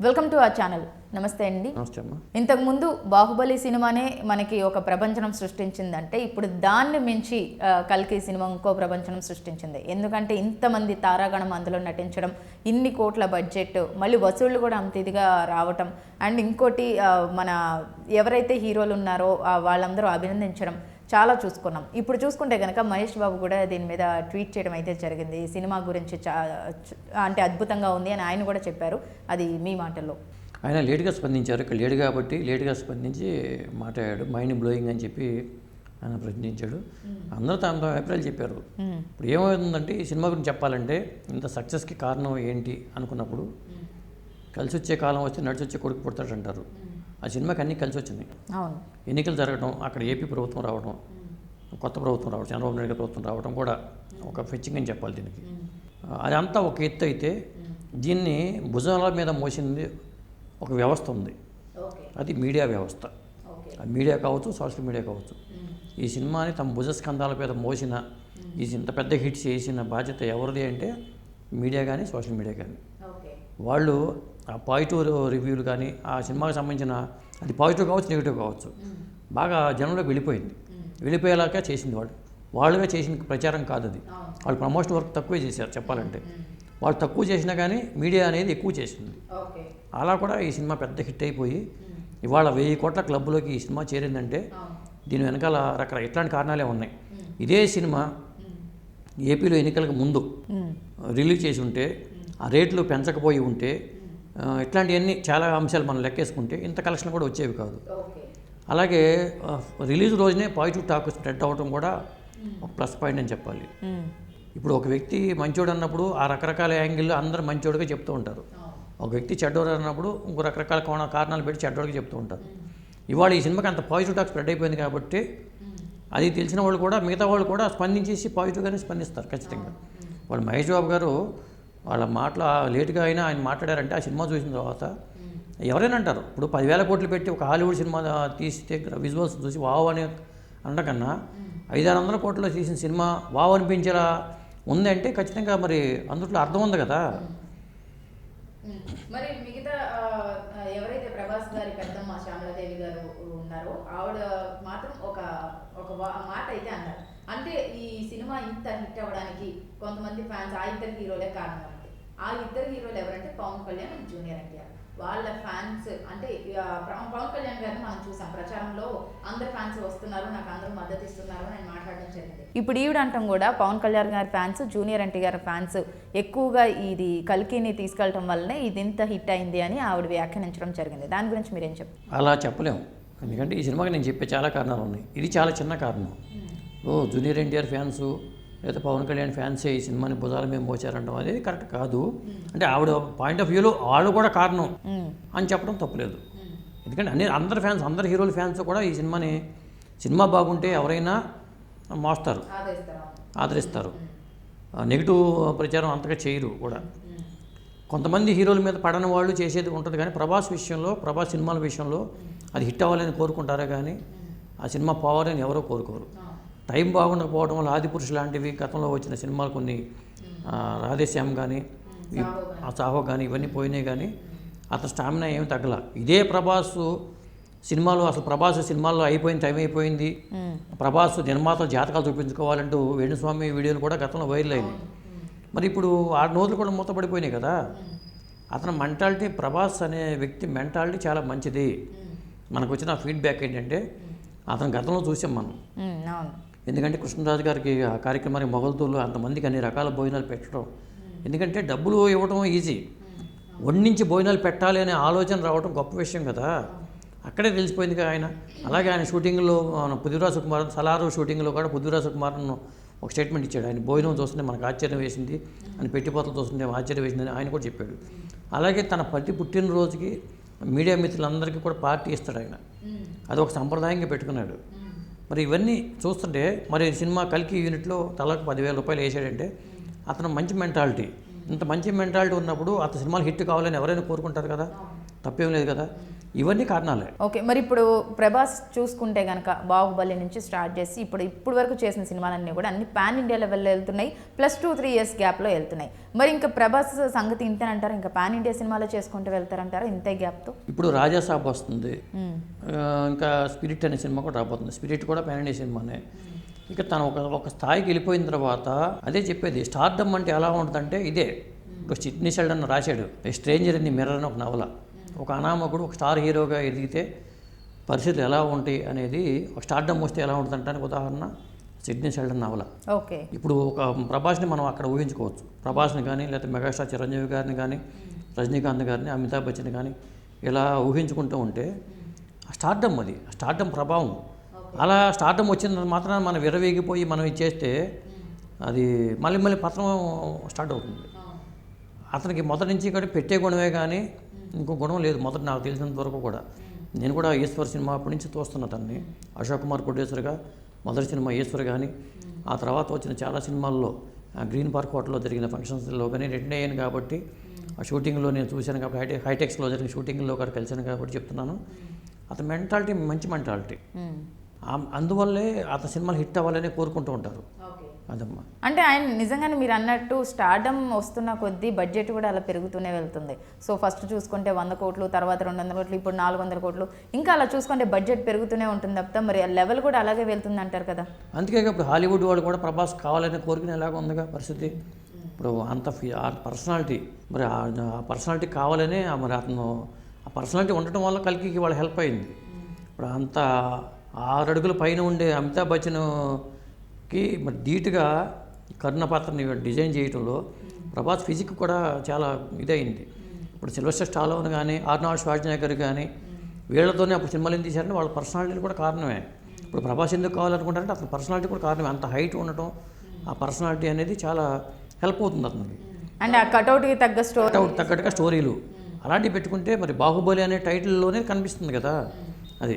Welcome to our channel నమస్తే అండి. ఇంతకుముందు బాహుబలి సినిమానే మనకి ఒక ప్రపంచనం సృష్టించిందంటే ఇప్పుడు దాన్ని మించి ఆ, కల్కి సినిమా ఇంకో ప్రపంచనం సృష్టించింది. ఎందుకంటే ఇంతమంది తారాగణం అందులో నటించడం ఇన్ని కోట్ల బడ్జెట్ మళ్ళీ వసూళ్ళు కూడా అంత ఇదిగా రావటం అండ్ ఇంకోటి ఆ, మన ఎవరైతే హీరోలు ఉన్నారో ఆ, వాళ్ళందరూ అభినందించడం చాలా చూసుకున్నాం. ఇప్పుడు చూసుకుంటే కనుక మహేష్ బాబు కూడా దీని మీద ట్వీట్ చేయడం అయితే జరిగింది. ఈ సినిమా గురించి అంటే అద్భుతంగా ఉంది అని ఆయన కూడా చెప్పారు. అది మీ మాటల్లో. ఆయన లేటుగా స్పందించారు. ఇక్కడ లేటు కాబట్టి లేటుగా స్పందించి మాట్లాడాడు. మైండ్ బ్లోయింగ్ అని చెప్పి ఆయన ప్రశ్నించాడు. అందరూ తమ అభిప్రాయాలు చెప్పారు. ఇప్పుడు ఏమవుతుందంటే ఈ సినిమా గురించి చెప్పాలంటే ఇంత సక్సెస్కి కారణం ఏంటి అనుకున్నప్పుడు కలిసి వచ్చే కాలం వచ్చి నడిచి వచ్చే కొడుకు పుడతాడు అంటారు ఆ సినిమాకి అన్నీ కలిసి వచ్చినాయి అవును. ఎన్నికలు జరగడం అక్కడ ఏపీ ప్రభుత్వం రావడం కొత్త ప్రభుత్వం రావడం చంద్రబాబు నాయుడు ప్రభుత్వం రావడం కూడా ఒక ఫెచ్చింగ్ అని చెప్పాలి దీనికి. అదంతా ఒక ఎత్తు అయితే దీన్ని భుజాల మీద మోసింది ఒక వ్యవస్థ ఉంది. అది మీడియా వ్యవస్థ. మీడియా కావచ్చు సోషల్ మీడియా కావచ్చు. ఈ సినిమాని తమ భుజ స్కంధాల మీద మోసిన ఈ ఇంత పెద్ద హిట్ చేసిన బాధ్యత ఎవరిది అంటే మీడియా కానీ సోషల్ మీడియా కానీ. వాళ్ళు ఆ పాజిటివ్ రివ్యూలు కానీ ఆ సినిమాకి సంబంధించిన అది పాజిటివ్ కావచ్చు నెగిటివ్ కావచ్చు బాగా జనంలోకి వెళ్ళిపోయింది. వెళ్ళిపోయేలాగా చేసింది వాళ్ళు. వాళ్ళుగా చేసిన ప్రచారం కాదు అది. వాళ్ళు ప్రమోషన్ వర్క్ తక్కువే చేశారు చెప్పాలంటే. వాళ్ళు తక్కువ చేసినా కానీ మీడియా అనేది ఎక్కువ చేసింది. అలా కూడా ఈ సినిమా పెద్ద హిట్ అయిపోయి ఇవాళ వెయ్యి కోట్ల క్లబ్లోకి ఈ సినిమా చేరిందంటే దీని వెనకాల రకరకాల ఇట్లాంటి కారణాలే ఉన్నాయి. ఇదే సినిమా ఏపీలో ఎన్నికలకు ముందు రిలీజ్ చేసి ఉంటే ఆ రేట్లు పెంచకపోయి ఉంటే ఇట్లాంటివన్నీ చాలా అంశాలు మనం లెక్కేసుకుంటే ఇంత కలెక్షన్ కూడా వచ్చేవి కాదు. అలాగే రిలీజ్ రోజునే పాజిటివ్ టాక్ స్ప్రెడ్ అవ్వడం కూడా ఒక ప్లస్ పాయింట్ అని చెప్పాలి. ఇప్పుడు ఒక వ్యక్తి మంచోడు అన్నప్పుడు ఆ రకరకాల యాంగిల్లో అందరూ మంచోడుగా చెప్తూ ఉంటారు. ఒక వ్యక్తి చెడ్డోడు అన్నప్పుడు ఇంకో రకరకాల కోణ కారణాలు పెట్టి చెడ్డోడికి చెప్తూ ఉంటారు. ఇవాళ ఈ సినిమాకి అంత పాజిటివ్ టాక్ స్ప్రెడ్ అయిపోయింది కాబట్టి అది తెలిసిన వాళ్ళు కూడా మిగతా వాళ్ళు కూడా స్పందించేసి పాజిటివ్గానే స్పందిస్తారు ఖచ్చితంగా. వాళ్ళు మహేష్ బాబు గారు వాళ్ళ మాటలు లేటుగా అయినా ఆయన మాట్లాడారంటే ఆ సినిమా చూసిన తర్వాత ఎవరైనా అంటారు ఇప్పుడు పదివేల కోట్లు పెట్టి ఒక హాలీవుడ్ సినిమా తీస్తే విజువల్స్ చూసి వావ్ అని అనకన్నా ఐదారు వందల కోట్లలో తీసిన సినిమా వావ్ అనిపించేలా ఉందంటే ఖచ్చితంగా మరి అందుట్లో అర్థం ఉంది కదా. మరి మిగతా ఎవరైతే ప్రభాస్ గారి పెద్దమ్మ శ్యామలాదేవి గారు ఉన్నారో ఆవిడ మాత్రం ఒక ఒక మాట అయితే అన్నారు. అంటే ఈ సినిమా ఇంత హిట్ అవ్వడానికి కొంతమంది ఫ్యాన్స్ ఆ ఇద్దరు హీరోలే కారణం అంటే ఆ ఇద్దరు హీరోలు ఎవరంటే పవన్ కళ్యాణ్ అండ్ జూనియర్ ఎన్టీఆర్. వాళ్ళ ఫ్యాన్స్ అంటే ఆ, పవన్ కళ్యాణ్ గారిని మనం చూసాం. ప్రచారంలో అందరు ఫ్యాన్స్ వస్తున్నారు నాకు అందరూ మద్దతు ఇస్తున్నారు అని మాట్లాడడం జరిగింది. ఇప్పుడు ఈవిడ అంటాం కూడా పవన్ కళ్యాణ్ గారి ఫ్యాన్స్ జూనియర్ ఎన్టీఆర్ ఫ్యాన్స్ ఎక్కువగా ఇది కల్కిని తీసుకెళ్ళటం వల్లనే ఇది ఇంత హిట్ అయింది అని ఆవిడ వ్యాఖ్యానించడం జరిగింది. దాని గురించి మీరేం చెప్తారు అలా చెప్పలేము. ఎందుకంటే ఈ సినిమాకి నేను చెప్పే చాలా కారణాలు ఉన్నాయి. ఇది చాలా చిన్న కారణం. ఓ జూనియర్ ఎన్టీఆర్ ఫ్యాన్స్ లేదా పవన్ కళ్యాణ్ ఫ్యాన్సే ఈ సినిమాని భుజాల మేము మోచారంటాం అనేది కరెక్ట్ కాదు. అంటే ఆవిడ పాయింట్ ఆఫ్ వ్యూలో వాళ్ళు కూడా కారణం అని చెప్పడం తప్పులేదు. ఎందుకంటే అన్ని అందరు ఫ్యాన్స్ అందరు హీరోల ఫ్యాన్స్ కూడా ఈ సినిమాని సినిమా బాగుంటే ఎవరైనా మోస్తారు. ఆదరిస్తారు. నెగిటివ్ ప్రచారం అంతగా చేయరు కూడా. కొంతమంది హీరోల మీద పడని వాళ్ళు చేసేది ఉంటుంది కానీ ప్రభాస్ విషయంలో ప్రభాస్ సినిమాల విషయంలో అది హిట్ అవ్వాలని కోరుకుంటారే కానీ ఆ సినిమా పోవాలని ఎవరో కోరుకోరు. టైం బాగుండకపోవడం వల్ల ఆదిపురుషు లాంటివి గతంలో వచ్చిన సినిమాలు కొన్ని రాధేశ్యామ్ కానీ సాహో కానీ ఇవన్నీ పోయినాయి కానీ అతని స్టామినా ఏమి తగ్గల. ఇదే ప్రభాస్ సినిమాలో అసలు ప్రభాస్ సినిమాల్లో అయిపోయింది టైం అయిపోయింది. ప్రభాస్ నిర్మాతలు జాతకాలు చూపించుకోవాలంటూ వేణుస్వామి వీడియోలు కూడా గతంలో వైరల్ అయింది. మరి ఇప్పుడు ఆ నోతులు కూడా మూతపడిపోయినాయి కదా. అతని మెంటాలిటీ ప్రభాస్ అనే వ్యక్తి మెంటాలిటీ చాలా మంచిది. మనకు వచ్చిన ఫీడ్బ్యాక్ ఏంటంటే అతను గతంలో చూసాం మనం. ఎందుకంటే కృష్ణరాజు గారికి ఆ కార్యక్రమానికి మొగల్తూరులో అంతమందికి అన్ని రకాల భోజనాలు పెట్టడం. ఎందుకంటే డబ్బులు ఇవ్వడం ఈజీ. వండించి భోజనాలు పెట్టాలి అనే ఆలోచన రావడం గొప్ప విషయం కదా. అక్కడే తెలిసిపోయింది ఆయన. అలాగే ఆయన షూటింగ్లో పృథ్వీరాజ్ కుమార్ సలారు షూటింగ్లో కూడా పృథ్వీరాజ్ కుమార్ ఒక స్టేట్మెంట్ ఇచ్చాడు. ఆయన భోజనం చూస్తుంటే మనకు ఆశ్చర్యం వేసింది. అని పెట్టిపోతలు చూస్తుంటే ఆశ్చర్యం వేసిందని ఆయన కూడా చెప్పాడు. అలాగే తన ప్రతి పుట్టినరోజుకి మీడియా మిత్రులందరికీ కూడా పార్టీ ఇస్తాడు ఆయన. అది ఒక సంప్రదాయంగా పెట్టుకున్నాడు. మరి ఇవన్నీ చూస్తుంటే మరి సినిమా కలికి యూనిట్లో తలకు పదివేల రూపాయలు వేసాడంటే అతను మంచి మెంటాలిటీ. ఇంత మంచి మెంటాలిటీ ఉన్నప్పుడు అతని సినిమాలు హిట్ కావాలని ఎవరైనా కోరుకుంటారు కదా? తప్పేం లేదు కదా? ఇవన్నీ కారణాలే. ఓకే మరి ఇప్పుడు ప్రభాస్ చూసుకుంటే గనక బాహుబలి నుంచి స్టార్ట్ చేసి ఇప్పుడు ఇప్పుడు వరకు చేసిన సినిమాలన్నీ కూడా అన్ని పాన్ ఇండియా లెవెల్లో వెళ్తున్నాయి ప్లస్ టూ త్రీ ఇయర్స్ గ్యాప్లో వెళ్తున్నాయి. మరి ఇంకా ప్రభాస్ సంగతి ఇంతేనంటారా? ఇంకా పాన్ ఇండియా సినిమాలో చేసుకుంటూ వెళ్తారంటారా ఇంతే గ్యాప్తో? ఇప్పుడు రాజాసాబ్ వస్తుంది. ఆ, ఇంకా స్పిరిట్ అనే సినిమా కూడా రాబోతుంది. స్పిరిట్ కూడా ప్యాన్ ఇండియా సినిమానే. ఇక తను ఒక ఒక స్థాయికి వెళ్ళిపోయిన తర్వాత అదే చెప్పేది స్టార్డమ్ అంటే ఎలా ఉంటుందంటే ఇదే. ఇప్పుడు సిడ్నీ షెల్డన్ రాశాడు స్ట్రేంజర్ ఇన్ ది మిర్రర్ అని ఒక నవల. ఒక అనామకుడు ఒక స్టార్ హీరోగా ఎదిగితే పరిస్థితులు ఎలా ఉంటాయి అనేది ఒక స్టార్డమ్ వస్తే ఎలా ఉంటుందంటే ఉదాహరణ సిడ్నీ షెల్డన్ నవల. ఓకే. ఇప్పుడు ఒక ప్రభాస్ని మనం అక్కడ ఊహించుకోవచ్చు. ప్రభాస్ని కానీ లేకపోతే మెగాస్టార్ చిరంజీవి గారిని కానీ రజనీకాంత్ గారిని అమితాబ్ బచ్చన్ కానీ ఇలా ఊహించుకుంటూ ఉంటే ఆ స్టార్డమ్ అది స్టార్డమ్ ప్రభావం. అలా స్టార్డమ్ వచ్చిన మాత్రాన మనం విరవేగిపోయి మనం ఇచ్చేస్తే అది మళ్ళీ మళ్ళీ పత్రం స్టార్ట్ అవుతుంది. అతనికి మొదటి నుంచి కూడా పెట్టే గుణమే కానీ ఇంకో గుణం లేదు మొదటి నాకు తెలిసినంత వరకు కూడా. నేను కూడా ఈశ్వర్ సినిమా అప్పటి నుంచి చూస్తున్నా తన్ని. అశోక్ కుమార్ ప్రొడ్యూసర్గా మొదటి సినిమా ఈశ్వర్ కానీ ఆ తర్వాత వచ్చిన చాలా సినిమాల్లో ఆ గ్రీన్ పార్క్ హోటల్లో జరిగిన ఫంక్షన్స్లో కానీ రిటర్న్ అయ్యాను కాబట్టి ఆ షూటింగ్లో నేను చూశాను కాబట్టి హైటెక్ హైటెక్స్లో జరిగిన షూటింగ్లో కూడా కలిశాను కాబట్టి చెప్తున్నాను. అతని మెంటాలిటీ మంచి మెంటాలిటీ. అందువల్లే అతని సినిమాలు హిట్ అవ్వాలని కోరుకుంటూ ఉంటారు. అదమ్మా. అంటే ఆయన నిజంగానే మీరు అన్నట్టు స్టార్డమ్ వస్తున్న కొద్దీ బడ్జెట్ కూడా అలా పెరుగుతూనే వెళ్తుంది. సో ఫస్ట్ చూసుకుంటే వంద కోట్లు తర్వాత రెండు వందల కోట్లు ఇప్పుడు నాలుగు వందల కోట్లు. ఇంకా అలా చూసుకుంటే బడ్జెట్ పెరుగుతూనే ఉంటుంది తప్ప మరి ఆ లెవెల్ కూడా అలాగే వెళ్తుంది అంటారు కదా. అందుకే ఇప్పుడు హాలీవుడ్ వాళ్ళు కూడా ప్రభాస్ కావాలని కోరుకునే ఎలాగ ఉందిగా పరిస్థితి. ఇప్పుడు అంత పర్సనాలిటీ మరి ఆ పర్సనాలిటీ కావాలనే మరి అతను ఆ పర్సనాలిటీ ఉండటం వల్ల కలికి వాళ్ళ హెల్ప్ అయింది. ఇప్పుడు అంత ఆరు అడుగుల పైన ఉండే అమితాబ్ బచ్చన్కి మరి ధీటుగా కరుణ పాత్రని డిజైన్ చేయటంలో ప్రభాస్ ఫిజిక్ కూడా చాలా ఇదైంది. ఇప్పుడు సిల్వస్టర్ స్టాలోన్ కానీ ఆర్నాల్డ్ షార్జ్నగర్ కానీ వీళ్ళతోనే అప్పుడు సినిమాలు ఏం తీశారంటే వాళ్ళ పర్సనాలిటీ కూడా కారణమే. ఇప్పుడు ప్రభాస్ ఎందుకు కావాలనుకుంటారంటే అతని పర్సనాలిటీ కూడా కారణమే. అంత హైట్ ఉండటం ఆ పర్సనాలిటీ అనేది చాలా హెల్ప్ అవుతుంది అతనికి. అండ్ ఆ కటౌట్కి తగ్గ స్టోరీ అవుట్ తగ్గట్టుగా స్టోరీలు అలాంటివి పెట్టుకుంటే మరి బాహుబలి అనే టైటిల్లోనే కనిపిస్తుంది కదా అది.